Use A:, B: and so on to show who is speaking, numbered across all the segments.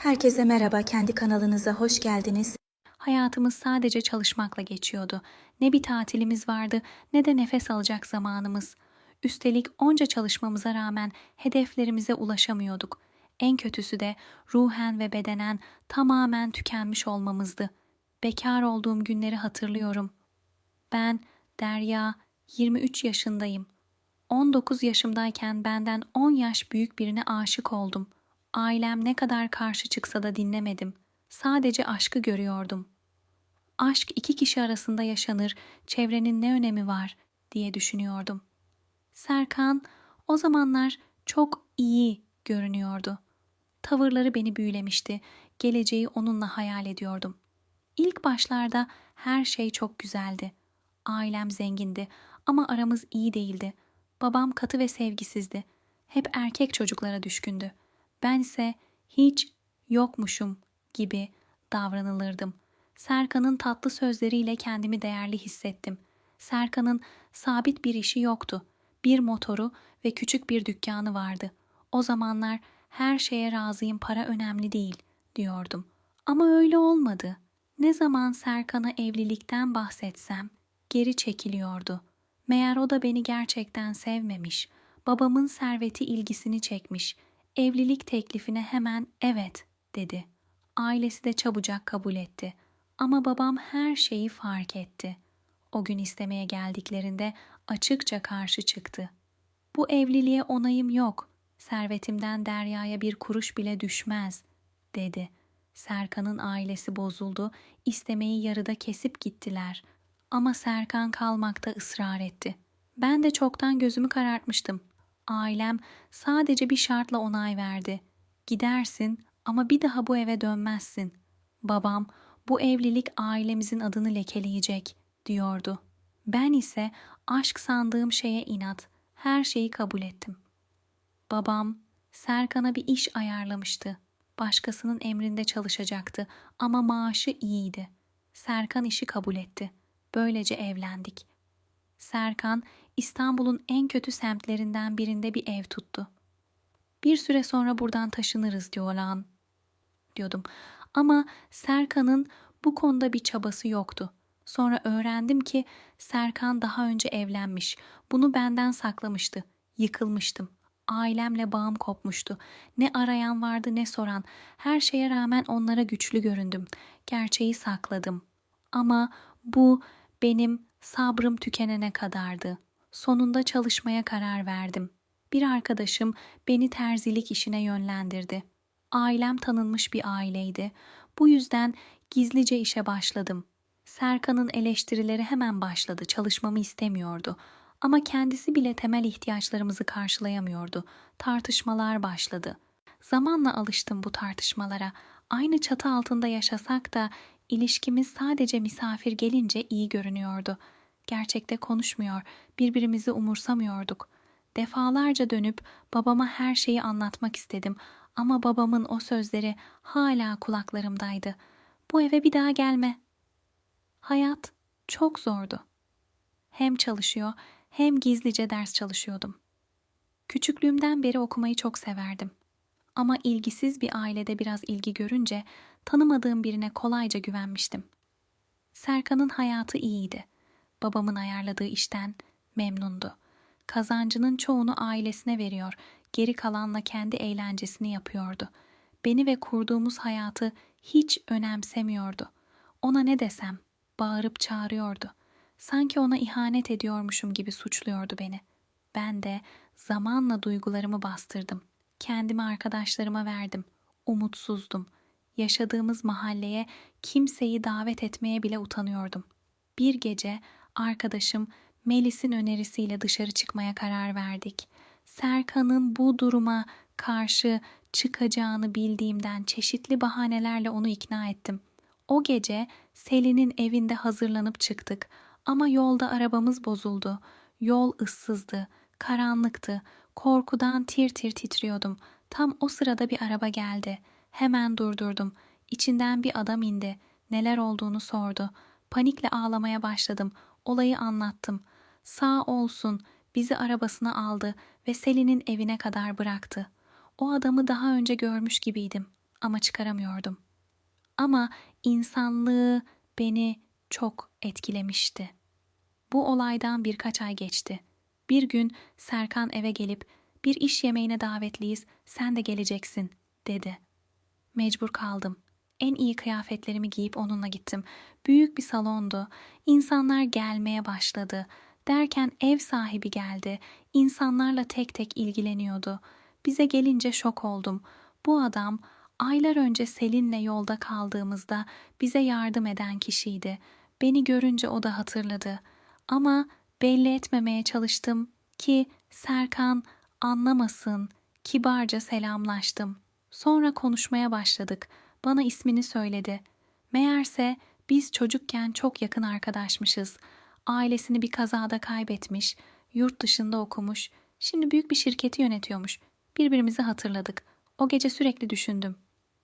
A: Herkese merhaba, kendi kanalınıza hoş geldiniz.
B: Hayatımız sadece çalışmakla geçiyordu. Ne bir tatilimiz vardı ne de nefes alacak zamanımız. Üstelik onca çalışmamıza rağmen hedeflerimize ulaşamıyorduk. En kötüsü de ruhen ve bedenen tamamen tükenmiş olmamızdı. Bekar olduğum günleri hatırlıyorum. Ben Derya, 23 yaşındayım. 19 yaşımdayken benden 10 yaş büyük birine aşık oldum. Ailem ne kadar karşı çıksa da dinlemedim. Sadece aşkı görüyordum. Aşk iki kişi arasında yaşanır, çevrenin ne önemi var diye düşünüyordum. Serkan o zamanlar çok iyi görünüyordu. Tavırları beni büyülemişti. Geleceği onunla hayal ediyordum. İlk başlarda her şey çok güzeldi. Ailem zengindi ama aramız iyi değildi. Babam katı ve sevgisizdi. Hep erkek çocuklara düşkündü. Ben ise hiç yokmuşum gibi davranılırdım. Serkan'ın tatlı sözleriyle kendimi değerli hissettim. Serkan'ın sabit bir işi yoktu. Bir motoru ve küçük bir dükkanı vardı. O zamanlar her şeye razıyım, para önemli değil diyordum. Ama öyle olmadı. Ne zaman Serkan'a evlilikten bahsetsem geri çekiliyordu. Meğer o da beni gerçekten sevmemiş. Babamın serveti ilgisini çekmiş. Evlilik teklifine hemen evet dedi. Ailesi de çabucak kabul etti. Ama babam her şeyi fark etti. O gün istemeye geldiklerinde açıkça karşı çıktı. Bu evliliğe onayım yok. Servetimden Derya'ya bir kuruş bile düşmez, dedi. Serkan'ın ailesi bozuldu, istemeyi yarıda kesip gittiler. Ama Serkan kalmakta ısrar etti. Ben de çoktan gözümü karartmıştım. Ailem sadece bir şartla onay verdi. Gidersin ama bir daha bu eve dönmezsin. Babam bu evlilik ailemizin adını lekeleyecek diyordu. Ben ise aşk sandığım şeye inat, her şeyi kabul ettim. Babam Serkan'a bir iş ayarlamıştı. Başkasının emrinde çalışacaktı ama maaşı iyiydi. Serkan işi kabul etti. Böylece evlendik. Serkan İstanbul'un en kötü semtlerinden birinde bir ev tuttu. Bir süre sonra buradan taşınırız diyorlan diyordum. Ama Serkan'ın bu konuda bir çabası yoktu. Sonra öğrendim ki Serkan daha önce evlenmiş. Bunu benden saklamıştı. Yıkılmıştım. Ailemle bağım kopmuştu. Ne arayan vardı ne soran. Her şeye rağmen onlara güçlü göründüm. Gerçeği sakladım. Ama bu benim sabrım tükenene kadardı. Sonunda çalışmaya karar verdim. Bir arkadaşım beni terzilik işine yönlendirdi. Ailem tanınmış bir aileydi. Bu yüzden gizlice işe başladım. Serkan'ın eleştirileri hemen başladı. Çalışmamı istemiyordu. Ama kendisi bile temel ihtiyaçlarımızı karşılayamıyordu. Tartışmalar başladı. Zamanla alıştım bu tartışmalara. Aynı çatı altında yaşasak da ilişkimiz sadece misafir gelince iyi görünüyordu. Gerçekte konuşmuyor, birbirimizi umursamıyorduk. Defalarca dönüp babama her şeyi anlatmak istedim ama babamın o sözleri hala kulaklarımdaydı. Bu eve bir daha gelme. Hayat çok zordu. Hem çalışıyor hem gizlice ders çalışıyordum. Küçüklüğümden beri okumayı çok severdim. Ama ilgisiz bir ailede biraz ilgi görünce tanımadığım birine kolayca güvenmiştim. Serkan'ın hayatı iyiydi. Babamın ayarladığı işten memnundu. Kazancının çoğunu ailesine veriyor, geri kalanla kendi eğlencesini yapıyordu. Beni ve kurduğumuz hayatı hiç önemsemiyordu. Ona ne desem bağırıp çağırıyordu. Sanki ona ihanet ediyormuşum gibi suçluyordu beni. Ben de zamanla duygularımı bastırdım. Kendimi arkadaşlarıma verdim. Umutsuzdum. Yaşadığımız mahalleye kimseyi davet etmeye bile utanıyordum. Bir gece arkadaşım Melis'in önerisiyle dışarı çıkmaya karar verdik. Serkan'ın bu duruma karşı çıkacağını bildiğimden çeşitli bahanelerle onu ikna ettim. O gece Selin'in evinde hazırlanıp çıktık ama yolda arabamız bozuldu. Yol ıssızdı, karanlıktı. Korkudan tir tir titriyordum. Tam o sırada bir araba geldi. Hemen durdurdum. İçinden bir adam indi. Neler olduğunu sordu. Panikle ağlamaya başladım. Olayı anlattım. Sağ olsun bizi arabasına aldı ve Selin'in evine kadar bıraktı. O adamı daha önce görmüş gibiydim. ama çıkaramıyordum. Ama insanlığı beni çok etkilemişti. Bu olaydan birkaç ay geçti. Bir gün Serkan eve gelip bir iş yemeğine davetliyiz, sen de geleceksin dedi. Mecbur kaldım. En iyi kıyafetlerimi giyip onunla gittim. Büyük bir salondu. İnsanlar gelmeye başladı. Derken ev sahibi geldi. İnsanlarla tek tek ilgileniyordu. Bize gelince şok oldum. Bu adam aylar önce Selin'le yolda kaldığımızda bize yardım eden kişiydi. Beni görünce o da hatırladı. Ama belli etmemeye çalıştım ki Serkan anlamasın. Kibarca selamlaştım. Sonra konuşmaya başladık. Bana ismini söyledi. Meğerse biz çocukken çok yakın arkadaşmışız. Ailesini bir kazada kaybetmiş, yurt dışında okumuş, şimdi büyük bir şirketi yönetiyormuş. Birbirimizi hatırladık. O gece sürekli düşündüm.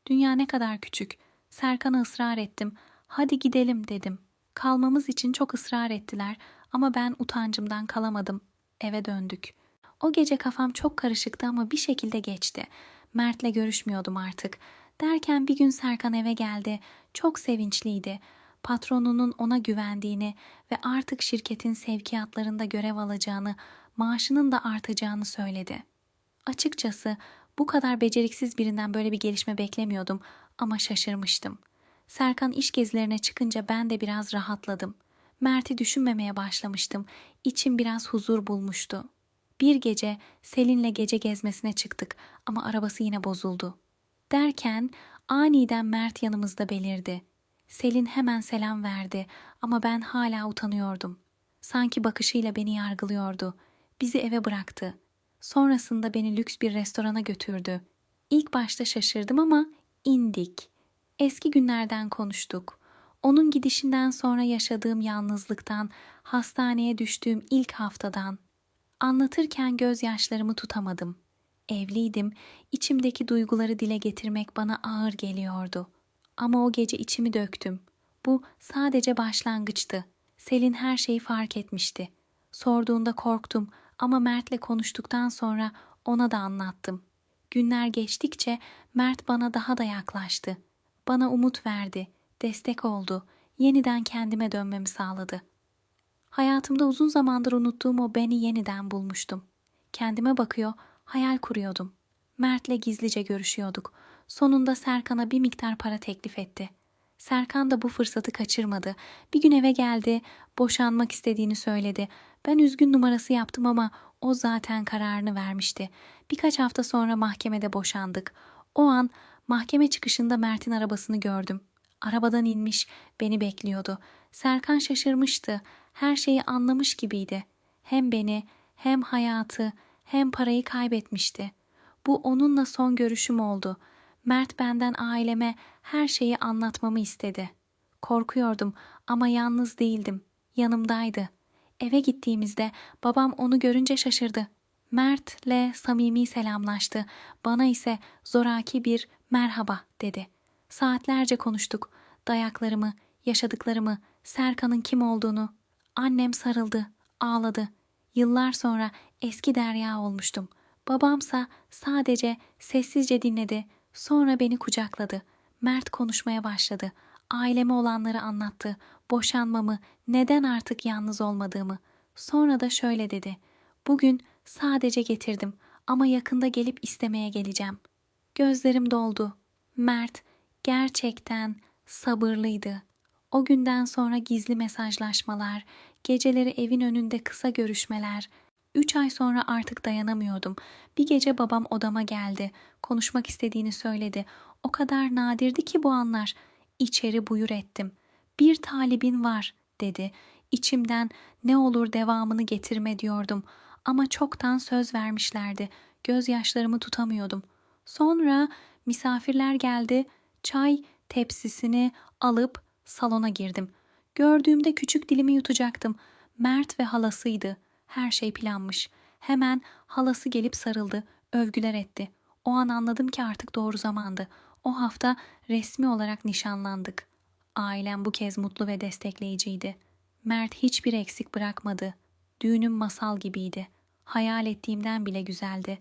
B: Dünya ne kadar küçük. Serkan'a ısrar ettim. Hadi gidelim dedim. Kalmamız için çok ısrar ettiler ama ben utancımdan kalamadım. Eve döndük. O gece kafam çok karışıktı ama bir şekilde geçti. Mert'le görüşmüyordum artık. Derken bir gün Serkan eve geldi. Çok sevinçliydi. Patronunun ona güvendiğini ve artık şirketin sevkiyatlarında görev alacağını, maaşının da artacağını söyledi. Açıkçası bu kadar beceriksiz birinden böyle bir gelişme beklemiyordum ama şaşırmıştım. Serkan iş gezilerine çıkınca ben de biraz rahatladım. Mert'i düşünmemeye başlamıştım. İçim biraz huzur bulmuştu. Bir gece Selin'le gece gezmesine çıktık ama arabası yine bozuldu. Derken aniden Mert yanımızda belirdi. Selin hemen selam verdi ama ben hala utanıyordum. Sanki bakışıyla beni yargılıyordu. Bizi eve bıraktı. Sonrasında beni lüks bir restorana götürdü. İlk başta şaşırdım ama indik. Eski günlerden konuştuk. Onun gidişinden sonra yaşadığım yalnızlıktan, hastaneye düştüğüm ilk haftadan. Anlatırken gözyaşlarımı tutamadım. Evliydim, içimdeki duyguları dile getirmek bana ağır geliyordu. Ama o gece içimi döktüm. Bu sadece başlangıçtı. Selin her şeyi fark etmişti. Sorduğunda korktum ama Mert'le konuştuktan sonra ona da anlattım. Günler geçtikçe Mert bana daha da yaklaştı. Bana umut verdi, destek oldu, yeniden kendime dönmemi sağladı. Hayatımda uzun zamandır unuttuğum o beni yeniden bulmuştum. Kendime bakıyor, hayal kuruyordum. Mert'le gizlice görüşüyorduk. Sonunda Serkan'a bir miktar para teklif etti. Serkan da bu fırsatı kaçırmadı. Bir gün eve geldi, boşanmak istediğini söyledi. Ben üzgün numarası yaptım ama o zaten kararını vermişti. Birkaç hafta sonra mahkemede boşandık. O an mahkeme çıkışında Mert'in arabasını gördüm. Arabadan inmiş, beni bekliyordu. Serkan şaşırmıştı. Her şeyi anlamış gibiydi. Hem beni, hem hayatı, hem parayı kaybetmişti. Bu onunla son görüşüm oldu. Mert benden aileme her şeyi anlatmamı istedi. Korkuyordum ama yalnız değildim. Yanımdaydı. Eve gittiğimizde babam onu görünce şaşırdı. Mert'le samimi selamlaştı. Bana ise zoraki bir merhaba dedi. Saatlerce konuştuk. Dayaklarımı, yaşadıklarımı, Serkan'ın kim olduğunu. Annem sarıldı, ağladı. Yıllar sonra eski Derya olmuştum. Babamsa sadece sessizce dinledi. Sonra beni kucakladı. Mert konuşmaya başladı. Aileme olanları anlattı. Boşanmamı, neden artık yalnız olmadığımı. Sonra da şöyle dedi. Bugün sadece getirdim ama yakında gelip istemeye geleceğim. Gözlerim doldu. Mert gerçekten sabırlıydı. O günden sonra gizli mesajlaşmalar, geceleri evin önünde kısa görüşmeler. Üç ay sonra artık dayanamıyordum. Bir gece babam odama geldi. Konuşmak istediğini söyledi. O kadar nadirdi ki bu anlar. İçeri buyur ettim. Bir talibin var dedi. İçimden ne olur devamını getirme diyordum. Ama çoktan söz vermişlerdi. Gözyaşlarımı tutamıyordum. Sonra misafirler geldi. Çay tepsisini alıp salona girdim. Gördüğümde küçük dilimi yutacaktım. Mert ve halasıydı. Her şey planmış. Hemen halası gelip sarıldı, övgüler etti. O an anladım ki artık doğru zamandı. O hafta resmi olarak nişanlandık. Ailem bu kez mutlu ve destekleyiciydi. Mert hiçbir eksik bırakmadı. Düğünüm masal gibiydi. Hayal ettiğimden bile güzeldi.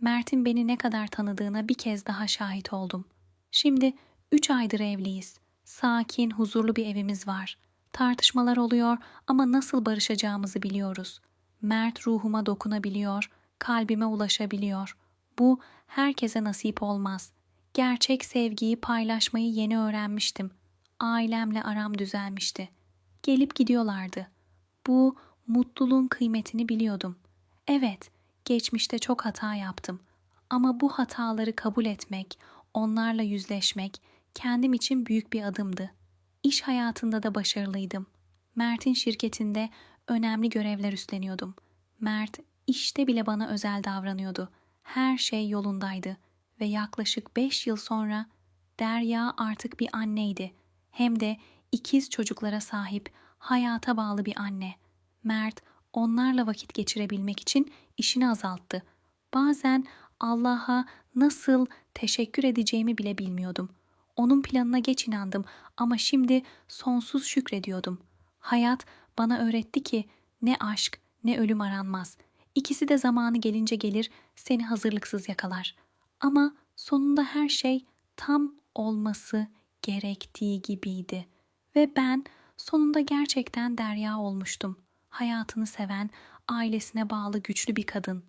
B: Mert'in beni ne kadar tanıdığına bir kez daha şahit oldum. Şimdi 3 aydır evliyiz. Sakin, huzurlu bir evimiz var. Tartışmalar oluyor ama nasıl barışacağımızı biliyoruz. Mert ruhuma dokunabiliyor, kalbime ulaşabiliyor. Bu herkese nasip olmaz. Gerçek sevgiyi paylaşmayı yeni öğrenmiştim. Ailemle aram düzelmişti. Gelip gidiyorlardı. Bu mutluluğun kıymetini biliyordum. Evet, geçmişte çok hata yaptım. Ama bu hataları kabul etmek, onlarla yüzleşmek kendim için büyük bir adımdı. İş hayatında da başarılıydım. Mert'in şirketinde önemli görevler üstleniyordum. Mert işte bile bana özel davranıyordu. Her şey yolundaydı ve yaklaşık 5 yıl sonra Derya artık bir anneydi. Hem de ikiz çocuklara sahip, hayata bağlı bir anne. Mert onlarla vakit geçirebilmek için işini azalttı. Bazen Allah'a nasıl teşekkür edeceğimi bile bilmiyordum. Onun planına geç inandım ama şimdi sonsuz şükrediyordum. Hayat bana öğretti ki ne aşk ne ölüm aranmaz. İkisi de zamanı gelince gelir, seni hazırlıksız yakalar. Ama sonunda her şey tam olması gerektiği gibiydi. Ve ben sonunda gerçekten Derya olmuştum. Hayatını seven, ailesine bağlı güçlü bir kadın.